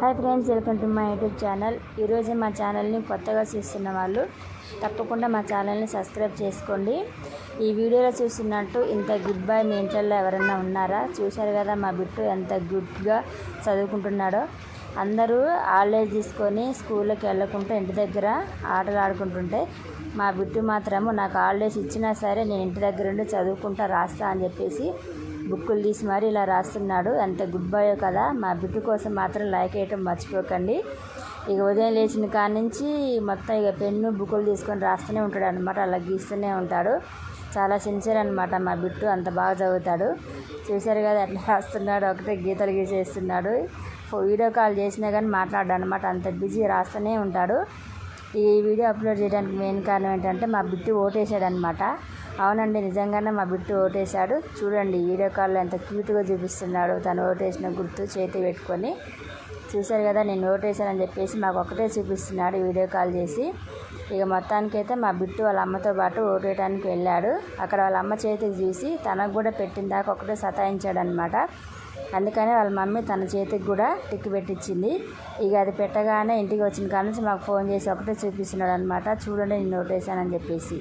Hi friends welcome to my YouTube channel ఈరోజు మా ఛానల్ని కొత్తగా చూస్తున్న వాళ్ళు తప్పకుండా మా ఛానల్ని సబ్స్క్రైబ్ చేసుకోండి. ఈ వీడియోలో చూస్తున్నట్టు ఇంత గుడ్ బాయ్ మీ ఇంట్లో ఎవరైనా ఉన్నారా? చూశారు కదా మా బిట్టు ఎంత గుడ్గా చదువుకుంటున్నాడో. అందరూ హాలిడేస్ తీసుకొని స్కూల్లోకి వెళ్ళకుండా ఇంటి దగ్గర ఆటలు ఆడుకుంటుంటే మా బిట్టు మాత్రము నాకు హాలిడేస్ ఇచ్చినా సరే నేను ఇంటి దగ్గర ఉండి చదువుకుంటా రాస్తా అని చెప్పేసి బుక్కులు తీసి మరి ఇలా రాస్తున్నాడు. ఎంత గుడ్ బాయ్ కదా. మా బిడ్డ కోసం మాత్రం లైక్ వేయటం మర్చిపోకండి. ఇక ఉదయం లేచిన కాడ నుంచి మొత్తం ఇక పెన్ను బుక్కులు తీసుకొని రాస్తూనే ఉంటాడు అనమాట అలా గీస్తూనే ఉంటాడు. చాలా సిన్సియర్ అనమాట మా బిట్టు. అంత బాగా చదువుతాడు. చూశారు కదా అట్లా రాస్తున్నాడు. ఒకటే గీతలు గీసేస్తున్నాడు. వీడియో కాల్ చేసినా కానీ మాట్లాడాడు అనమాట అంత బిజీ రాస్తూనే ఉంటాడు. ఈ వీడియో అప్లోడ్ చేయడానికి మెయిన్ కారణం ఏంటంటే మా బిట్టు ఓటేసాడు అవునండి నిజంగానే మా బిట్టు ఓటేశాడు చూడండి వీడియో కాల్లో ఎంత క్యూట్గా చూపిస్తున్నాడు తను ఓటేసిన గుర్తు చేతి పెట్టుకొని. చూశారు కదా నేను ఓటేసానని చెప్పేసి మాకు ఒకటే చూపిస్తున్నాడు వీడియో కాల్ చేసి. ఇక మొత్తానికైతే మా బిట్టు వాళ్ళ అమ్మతో పాటు ఓటేయడానికి వెళ్ళాడు. అక్కడ వాళ్ళ అమ్మ చేతికి చూసి తనకు కూడా పెట్టిన దాకా ఒకటే సతాయించాడు అనమాట అందుకనే వాళ్ళ మమ్మీ తన చేతికి కూడా టిక్ పెట్టించింది. ఇక అది పెట్టగానే ఇంటికి వచ్చిన కాడ నుంచి మాకు ఫోన్ చేసి ఒకటే చూపిస్తున్నాడు అనమాట చూడండి నేను ఓటేసానని చెప్పేసి.